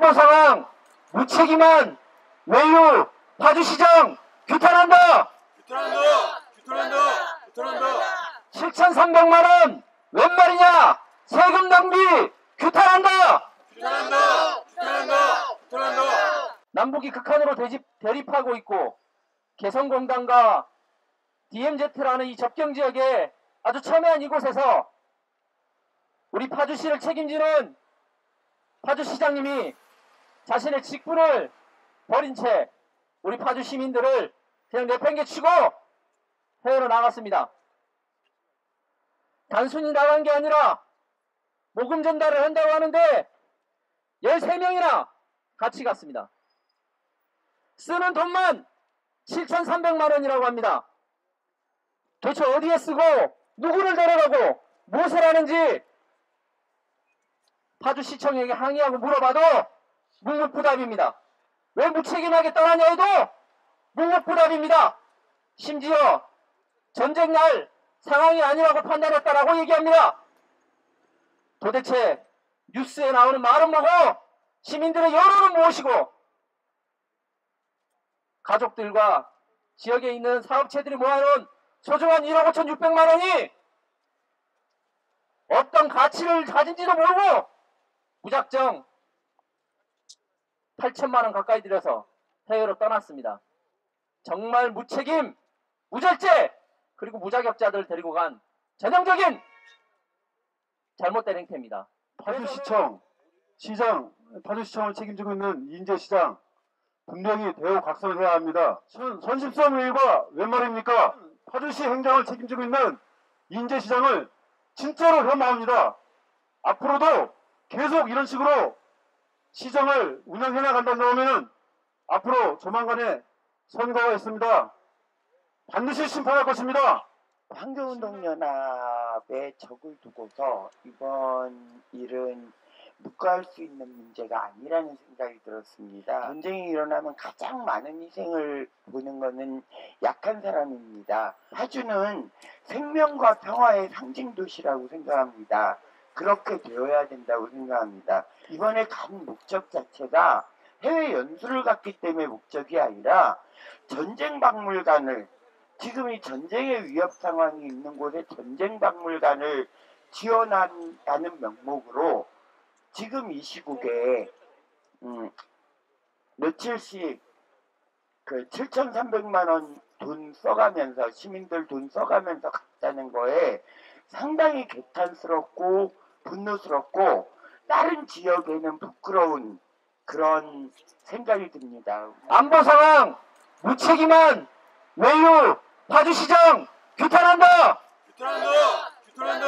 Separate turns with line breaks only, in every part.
안보 상황 무책임한 외유 파주시장 규탄한다.
규탄한다! 규탄한다! 규탄한다!
7,300만 원 웬 말이냐? 세금 낭비 규탄한다.
규탄한다! 규탄한다! 규탄한다!
남북이 극한으로 대집, 대립하고 있고 개성공단과 DMZ라는 이 접경 지역에 아주 첨예한 이곳에서 우리 파주시를 책임지는 파주시장님이 자신의 직분을 버린 채 우리 파주 시민들을 그냥 내팽개치고 해외로 나갔습니다. 단순히 나간 게 아니라 모금 전달을 한다고 하는데 13명이나 같이 갔습니다. 쓰는 돈만 7,300만 원이라고 합니다. 도대체 어디에 쓰고 누구를 데려가고 무엇을 하는지 파주시청에게 항의하고 물어봐도 묵묵부답입니다. 왜 무책임하게 떠나냐 해도 묵묵부답입니다. 심지어 전쟁 날 상황이 아니라고 판단했다라고 얘기합니다. 도대체 뉴스에 나오는 말은 뭐고 시민들의 여론은 무엇이고 가족들과 지역에 있는 사업체들이 모아놓은 소중한 1억 5천 6백만 원이 어떤 가치를 가진지도 모르고 무작정 8천만 원 가까이 들여서 해외로 떠났습니다. 정말 무책임, 무절제, 그리고 무자격자들 데리고 간 전형적인 잘못된 행태입니다.
파주시청 시장 파주시청을 책임지고 있는 이인재 시장 분명히 대우 각성을 해야 합니다. 선, 선십성 의회가 웬 말입니까? 파주시 행정을 책임지고 있는 이인재 시장을 진짜로 혐오합니다. 앞으로도 계속 이런 식으로 시정을 운영해 나간다는 하면은 앞으로 조만간에 선거가 있습니다. 반드시 심판할 것입니다.
환경운동연합에 적을 두고서 이번 일은 묵과할 수 있는 문제가 아니라는 생각이 들었습니다. 전쟁이 일어나면 가장 많은 희생을 보는 것은 약한 사람입니다. 파주는 생명과 평화의 상징 도시라고 생각합니다. 그렇게 되어야 된다고 생각합니다. 이번에 간 목적 자체가 해외 연수를 갔기 때문에 목적이 아니라 전쟁 박물관을 지금 이 전쟁의 위협 상황이 있는 곳에 전쟁 박물관을 지원한다는 명목으로 지금 이 시국에 음, 며칠씩 그 7,300만 원 돈 써가면서 시민들 돈 써가면서 갔다는 거에 상당히 개탄스럽고 분노스럽고 다른 지역에는 부끄러운 그런 생각이 듭니다.
안보 상황 무책임한 외유 파주시장 규탄한다.
규탄한다! 규탄한다!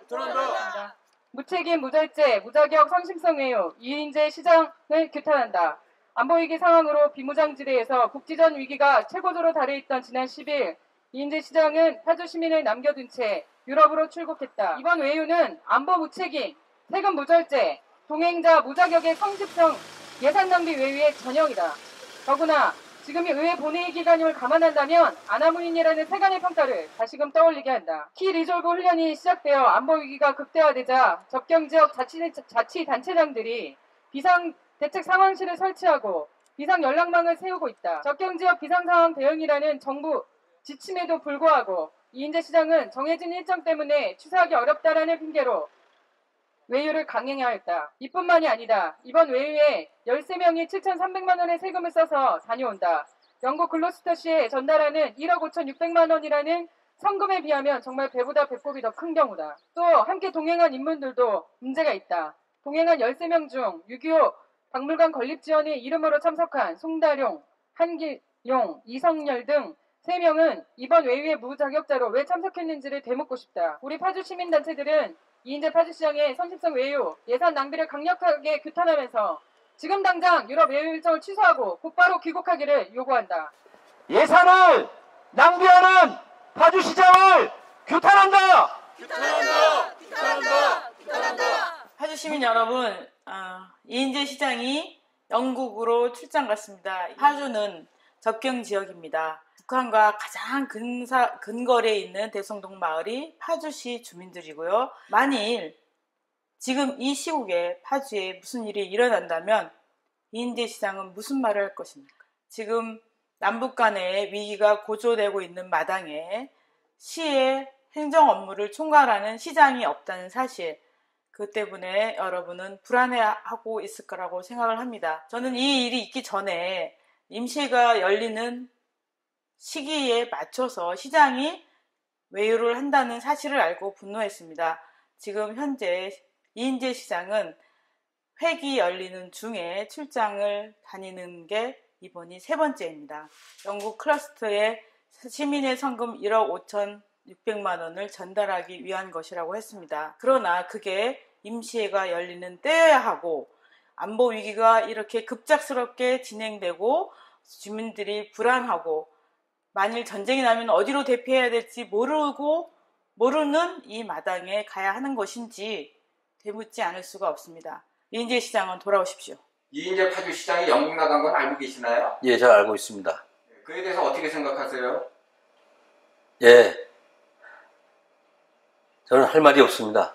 규탄한다!
무책임, 무절제, 무자격, 성심성 외유, 이인재 시장을 규탄한다. 안보위기 상황으로 비무장지대에서 국지전 위기가 최고조로 달해 있던 지난 10일 이인재 시장은 파주 시민을 남겨둔 채 유럽으로 출국했다. 이번 외유는 안보 무책임, 세금 무절제, 동행자 무자격의 성실성 예산 낭비 외유의 전형이다. 더구나 지금이 의회 본회의 기간임을 감안한다면 아나무인이라는 세간의 평가를 다시금 떠올리게 한다. 키 리졸브 훈련이 시작되어 안보 위기가 극대화되자 접경 지역 자치, 자치 단체장들이 비상 대책 상황실을 설치하고 비상 연락망을 세우고 있다. 접경 지역 비상 상황 대응이라는 정부 지침에도 불구하고 이인재 시장은 정해진 일정 때문에 취소하기 어렵다라는 핑계로 외유를 강행하였다. 이뿐만이 아니다. 이번 외유에 13명이 7,300만 원의 세금을 써서 다녀온다. 영국 글로스터시에 전달하는 1억 5,600만 원이라는 성금에 비하면 정말 배보다 배꼽이 더 큰 경우다. 또 함께 동행한 인물들도 문제가 있다. 동행한 13명 중 6.25 박물관 건립 지원의 이름으로 참석한 송다룡, 한길용, 이성열 등 3명은 이번 외유의 무자격자로 왜 참석했는지를 되묻고 싶다. 우리 파주 시민단체들은 이인재 파주시장의 선심성 외유, 예산 낭비를 강력하게 규탄하면서 지금 당장 유럽 외유 일정을 취소하고 곧바로 귀국하기를 요구한다.
예산을 낭비하는 파주시장을 규탄한다.
규탄한다! 규탄한다! 규탄한다!
파주 시민 여러분, 아, 이인재 시장이 영국으로 출장 갔습니다. 파주는 접경 지역입니다. 북한과 가장 근사, 근거리에 있는 대성동 마을이 파주시 주민들이고요. 만일 지금 이 시국에 파주에 무슨 일이 일어난다면 이인재 시장은 무슨 말을 할 것입니까? 지금 남북 간의 위기가 고조되고 있는 마당에 시의 행정 업무를 총괄하는 시장이 없다는 사실, 그 때문에 여러분은 불안해하고 있을 거라고 생각을 합니다. 저는 이 일이 있기 전에 임시가 열리는 시기에 맞춰서 시장이 외유를 한다는 사실을 알고 분노했습니다. 지금 현재 이인재 시장은 회기 열리는 중에 출장을 다니는 게 이번이 세 번째입니다. 영국 클러스터에 시민의 성금 1억 5천 600만 원을 전달하기 위한 것이라고 했습니다. 그러나 그게 임시회가 열리는 때여야 하고 안보 위기가 이렇게 급작스럽게 진행되고 주민들이 불안하고 만일 전쟁이 나면 어디로 대피해야 될지 모르고 모르는 이 마당에 가야 하는 것인지 되묻지 않을 수가 없습니다. 이인재 시장은 돌아오십시오.
이인재 파주 시장이 영국 나간 건 알고 계시나요?
예, 잘 알고 있습니다.
그에 대해서 어떻게 생각하세요?
예. 저는 할 말이 없습니다.